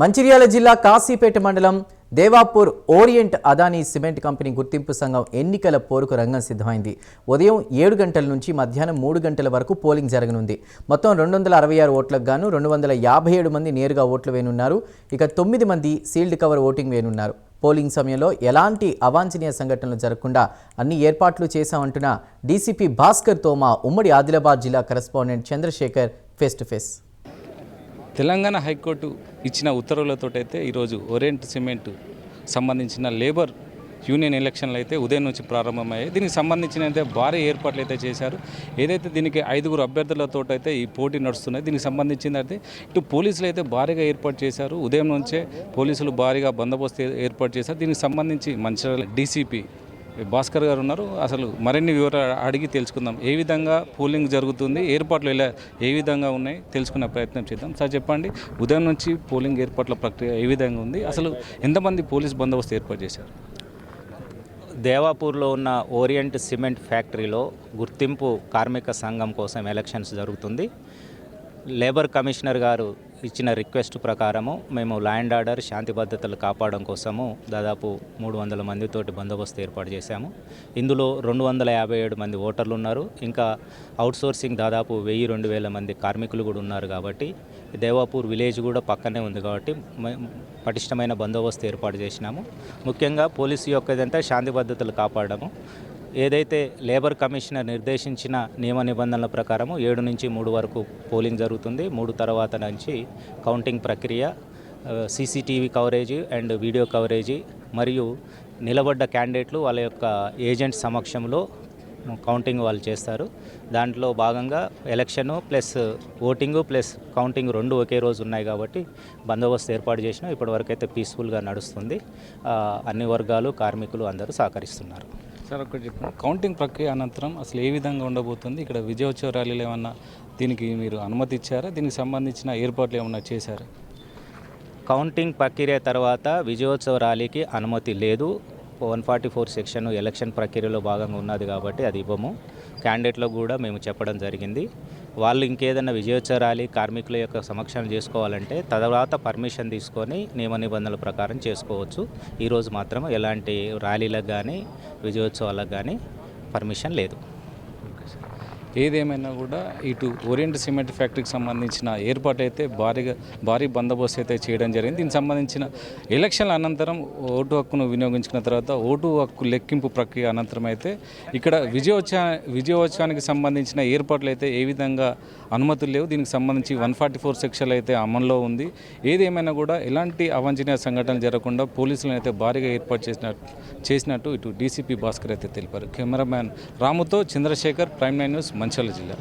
మంచిర్యాల జిల్లా కాశీపేట మండలం Devapur Orient Adani cement company గుర్తింపు సంఘం ఎన్నికల పోరుకు రంగం సిద్ధమైంది. ఉదయం ఏడు గంటల నుంచి మధ్యాహ్నం మూడు గంటల వరకు పోలింగ్ జరగనుంది. మొత్తం రెండు వందల అరవై ఆరు ఓట్లకు గాను రెండు వందల యాభై ఏడు మంది నేరుగా ఓట్లు వేనున్నారు ఇక తొమ్మిది మంది సీల్డ్ కవర్ ఓటింగ్ వేనున్నారు పోలింగ్ సమయంలో ఎలాంటి అవాంఛనీయ సంఘటనలు జరగకుండా అన్ని ఏర్పాట్లు చేశామంటున్న డీసీపీ భాస్కర్ తోమా ఉమ్మడి ఆదిలాబాద్ జిల్లా correspondent Chandrasekhar face to face. Telangana high court ఇచ్చిన ఉత్తర్వులతోటైతే ఈరోజు ఓరియంట్ సిమెంట్ సంబంధించిన లేబర్ యూనియన్ ఎలక్షన్లు అయితే ఉదయం నుంచి ప్రారంభమయ్యాయి. దీనికి సంబంధించిన అయితే భారీ ఏర్పాట్లు అయితే చేశారు. ఏదైతే దీనికి ఐదుగురు అభ్యర్థులతో అయితే ఈ పోటీ నడుస్తున్నాయి దీనికి సంబంధించింది అయితే ఇటు పోలీసులు అయితే భారీగా ఏర్పాటు చేశారు. ఉదయం నుంచే పోలీసులు భారీగా బందోబస్తు ఏర్పాటు చేశారు. దీనికి సంబంధించి మంచిర్యాల డీసీపీ భాస్కర్ గారు ఉన్నారు. అసలు మరిన్ని వివరాలు అడిగి తెలుసుకుందాం. ఏ విధంగా పోలింగ్ జరుగుతుంది ఏర్పాట్లు ఎలా ఏ విధంగా ఉన్నాయి తెలుసుకునే ప్రయత్నం చేద్దాం. సార్ చెప్పండి. ఉదయం నుంచి పోలింగ్ ఏర్పాట్ల ప్రక్రియ ఏ విధంగా ఉంది? అసలు ఎంతమంది పోలీస్ బందోబస్తు ఏర్పాటు చేశారు? దేవాపూర్లో ఉన్న ఓరియంట్ సిమెంట్ ఫ్యాక్టరీలో గుర్తింపు కార్మిక సంఘం కోసం ఎలక్షన్స్ జరుగుతుంది. లేబర్ కమిషనర్ గారు ఇచ్చిన రిక్వెస్ట్ ప్రకారము మేము ల్యాండ్ ఆర్డర్ శాంతి భద్రతలు కాపాడడం కోసము దాదాపు మూడు వందల మందితోటి బందోబస్తు ఏర్పాటు చేశాము. ఇందులో రెండు వందల యాభై ఏడు మంది ఓటర్లు ఉన్నారు. ఇంకా అవుట్సోర్సింగ్ దాదాపు వెయ్యి రెండు వేల మంది కార్మికులు కూడా ఉన్నారు కాబట్టి దేవాపూర్ విలేజ్ కూడా పక్కనే ఉంది కాబట్టి పటిష్టమైన బందోబస్తు ఏర్పాటు చేసినాము. ముఖ్యంగా పోలీసు యొక్క శాంతి భద్రతలు కాపాడము. ఏదైతే లేబర్ కమిషనర్ నిర్దేశించిన నియమ నిబంధనల ప్రకారము ఏడు నుంచి మూడు వరకు పోలింగ్ జరుగుతుంది. మూడు తర్వాత నుంచి కౌంటింగ్ ప్రక్రియ CCTV coverage and video coverage మరియు నిలబడ్డ క్యాండిడేట్లు వాళ్ళ యొక్క ఏజెంట్ సమక్షంలో కౌంటింగ్ వాళ్ళు చేస్తారు. దాంట్లో భాగంగా election plus voting plus counting రెండు ఒకే రోజు ఉన్నాయి కాబట్టి బందోబస్తు ఏర్పాటు చేసినా ఇప్పటివరకు అయితే పీస్ఫుల్గా నడుస్తుంది. అన్ని వర్గాలు కార్మికులు అందరూ సహకరిస్తున్నారు. సార్ ఒకటి చెప్పండి. కౌంటింగ్ ప్రక్రియ అనంతరం అసలు ఏ విధంగా ఉండబోతుంది? ఇక్కడ విజయోత్సవ ర్యాలీలు ఏమన్నా దీనికి మీరు అనుమతి ఇచ్చారా? దీనికి సంబంధించిన ఏర్పాట్లు ఏమన్నా చేశారా? కౌంటింగ్ ప్రక్రియ తర్వాత విజయోత్సవ ర్యాలీకి అనుమతి లేదు. One forty four section election ప్రక్రియలో భాగంగా ఉన్నది కాబట్టి అది ఇవ్వము. క్యాండిడేట్లో కూడా మేము చెప్పడం జరిగింది. వాళ్ళు ఇంకేదైనా విజయోత్సవ ర్యాలీ కార్మికుల యొక్క సమక్షం చేసుకోవాలంటే తర్వాత పర్మిషన్ తీసుకొని నియమ నిబంధనల ప్రకారం చేసుకోవచ్చు. ఈరోజు మాత్రం ఎలాంటి ర్యాలీలకు కానీ విజయోత్సవాలకు కానీ పర్మిషన్ లేదు. ఏదేమైనా కూడా ఇటు ఓరియంట్ సిమెంట్ ఫ్యాక్టరీకి సంబంధించిన ఏర్పాటు అయితే భారీగా భారీ బందోబస్తు అయితే చేయడం జరిగింది. దీనికి సంబంధించిన ఎలక్షన్ల అనంతరం ఓటు హక్కును వినియోగించుకున్న తర్వాత ఓటు హక్కు లెక్కింపు ప్రక్రియ అనంతరం అయితే ఇక్కడ విజయోత్సవ విజయోత్సవానికి సంబంధించిన ఏర్పాట్లు అయితే ఏ విధంగా అనుమతులు లేవు. దీనికి సంబంధించి వన్ ఫార్టీ ఫోర్ సెక్షన్లు అయితే అమల్లో ఉంది. ఏదేమైనా కూడా ఎలాంటి అవాంఛనీయ సంఘటనలు జరగకుండా పోలీసులను అయితే భారీగా ఏర్పాటు చేసినట్టు చేసినట్టు ఇటు డీసీపీ భాస్కర్ అయితే తెలిపారు. Cameraman రాముతో Chandrasekhar Prime Nine News Mancherial జిల్లా.